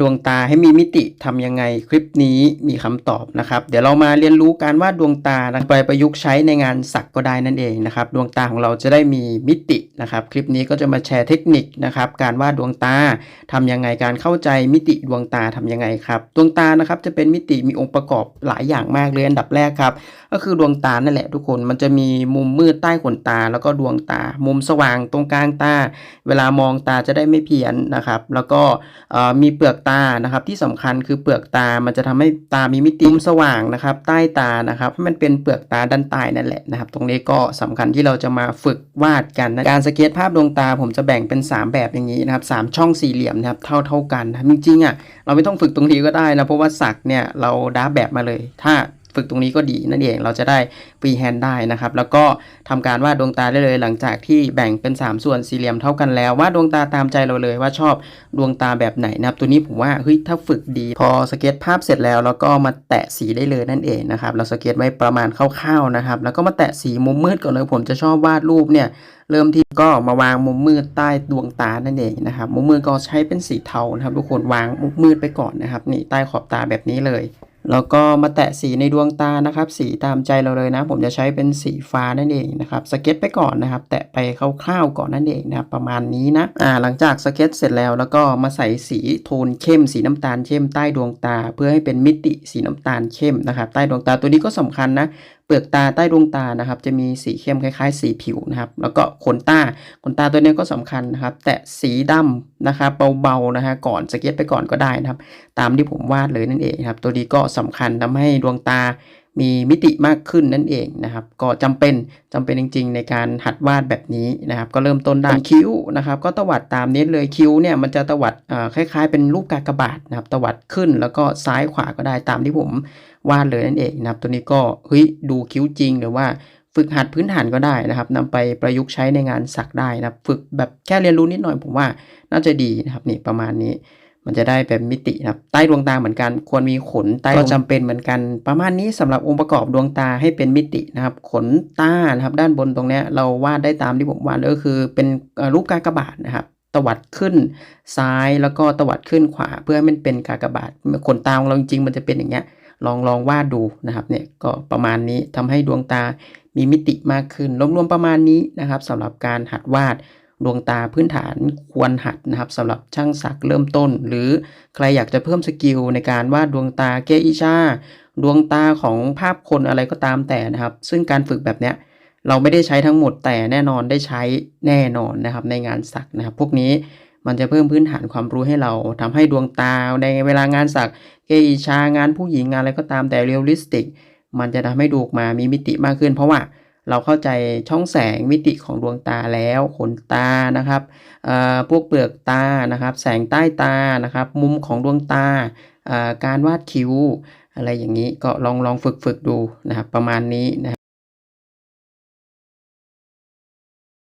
ดวงตาให้มีมิติทำยังไงคลิปนี้มีคำตอบนะครับ เดี๋ยวเรามาเรียนรู้การวาดดวงตานะไปประยุกต์ใช้ในงานสักก็ได้นั่นเองนะครับดวงตาของเราจะได้มีมิตินะครับ คลิปนี้ก็จะมาแชร์เทคนิคนะครับ การวาดดวงตาทำยังไงการเข้าใจมิติดวงตาทำยังไงครับ ดวงตานะครับจะเป็นมิติมีองค์ประกอบหลายอย่างมากเลยอันดับแรกครับ ก็คือดวงตานั่นแหละทุกคนมันจะมีมุมมืดใต้ขนตา แล้วก็ดวงตา มุมสว่างตรงกลางตา เวลามองตาจะได้ไม่เพี้ยนนะครับ แล้วก็มีเปลือกตานะครับ ที่สำคัญคือเปลือกตา มันจะทำให้ตามีมิติมสว่างนะครับ ใต้ตานะครับให้มันเป็นเปลือกตาด้านใต้นั่นแหละนะครับ ตรงนี้ก็สำคัญที่เราจะมาฝึกวาดกันนะการสเก็ตภาพดวงตาผมจะแบ่งเป็น 3 แบบอย่างนี้นะครับสามช่องสี่เหลี่ยมนะครับเท่าเท่าๆกันนะจริงๆอะเราไม่ต้องฝึกตรงนี้ก็ได้นะเพราะว่าสักเนี่ยเราดาแบบมาเลย ถ้า ฝึกตรงนี้ก็ดีนั่นเองเราจะได้ฟรีแฮนด์ได้นะครับ แล้วก็ทำการวาดดวงตาได้เลย หลังจากที่แบ่งเป็น 3 ส่วนสี่เหลี่ยมเท่ากันแล้ววาดดวงตาตามใจเราเลยว่าชอบดวงตาแบบไหนนะครับ ตัวนี้ผมว่าเฮ้ยถ้าฝึกดีพอสเก็ตภาพเสร็จแล้ว แล้วก็มาแตะสีได้เลยนั่นเองนะครับเราสเก็ตไว้ประมาณคร่าวๆนะครับ แล้วก็มาแตะสีมุมมืดก่อนเลยผมจะชอบวาดรูปเนี่ยเริ่มที่ก็มาวางมุมมืดใต้ดวงตานั่นเองนะครับมุมมืดก็ใช้เป็นสีเทานะครับทุกคนวางมุมมืดไปก่อนนะครับนี่ใต้ขอบตาแบบนี้เลย แล้วก็มาแตะสีในดวงตานะครับ สีตามใจเราเลยนะ ผมจะใช้เป็นสีฟ้านั่นเองนะครับสเก็ตไปก่อนนะครับ แตะไปคร่าวๆก่อนนั่นเองนะครับประมาณนี้นะอ่าหลังจากสเก็ตเสร็จแล้วแล้วก็มาใส่สีโทนเข้ม สีน้ำตาลเข้มใต้ดวงตา เพื่อให้เป็นมิติสีน้ำตาลเข้มนะครับ ใต้ดวงตาตัวนี้ก็สำคัญนะ เปลือกตาใต้ดวงตานะครับ จะมีสีเข้มคล้ายๆ สีผิวนะครับ แล้วก็ขนตาขนตาตัวนี้ก็สำคัญนะครับ แตะสีดำนะครับเบาๆนะฮะก่อนสเก็ตไปก่อนก็ได้นะครับ ตามที่ผมวาดเลยนั่นเองครับ ตัวนี้ก็สำคัญทำให้ดวงตา มีมิติมากขึ้นนั่นเองนะครับ ก็จำเป็นจำเป็นจริง ๆ ในการหัดวาดแบบนี้นะครับ ก็เริ่มต้นได้คิ้วนะครับ ก็ตวัดตามนี้เลยคิ้วเนี่ยมันจะตวัดคล้ายๆ เป็นรูปกากบาทนะครับ ตวัดขึ้นแล้วก็ซ้ายขวาก็ได้ตามที่ผมวาดเลยนั่นเองนะครับ ตัวนี้ก็เฮ้ยดูคิ้วจริงหรือว่าฝึกหัดพื้นฐานก็ได้นะครับนำไปประยุกต์ใช้ในงานสักได้นะครับ ฝึกแบบแค่เรียนรู้นิดหน่อยผมว่าน่าจะดีนะครับนี่ประมาณนี้ มันจะได้เป็นมิตินะครับ ใต้ดวงตาเหมือนกัน ควรมีขนใต้ก็จำเป็นเหมือนกัน ประมาณนี้สำหรับองค์ประกอบดวงตาให้เป็นมิตินะครับ ขนตานะครับด้านบนตรงนี้เราวาดได้ตามที่ผมวาดเลยก็คือเป็นรูปกากบาทนะครับตวัดขึ้นซ้ายแล้วก็ตวัดขึ้นขวาเพื่อให้มันเป็นกากบาทขนตาของเราจริงๆ มันจะเป็นอย่างเงี้ยลองลองวาดดูนะครับเนี่ยก็ประมาณนี้ทำให้ดวงตามีมิติมากขึ้นรวมๆประมาณนี้นะครับสำหรับการหัดวาด ดวงตาพื้นฐานควรหัดนะครับสำหรับช่างสักเริ่มต้น หรือใครอยากจะเพิ่มสกิลในการวาดดวงตาเกอิชาดวงตาของภาพคนอะไรก็ตามแต่นะครับ ซึ่งการฝึกแบบเนี้ยเราไม่ได้ใช้ทั้งหมดแต่แน่นอนได้ใช้แน่นอนนะครับในงานสักนะครับ พวกนี้มันจะเพิ่มพื้นฐานความรู้ให้เราทำให้ดวงตาในเวลางานสักเกอิชางานผู้หญิงงานอะไรก็ตามแต่เรียลลิสติก มันจะทำให้ดูออกมามีมิติมากขึ้น เพราะว่า เราเข้าใจช่องแสงมิติของดวงตาแล้วขนตานะครับพวกเปลือกตานะครับ แสงใต้ตานะครับ มุมของดวงตาการวาดคิ้ว อะไรอย่างนี้ก็ลองลองฝึกฝึกดูนะครับประมาณนี้นะ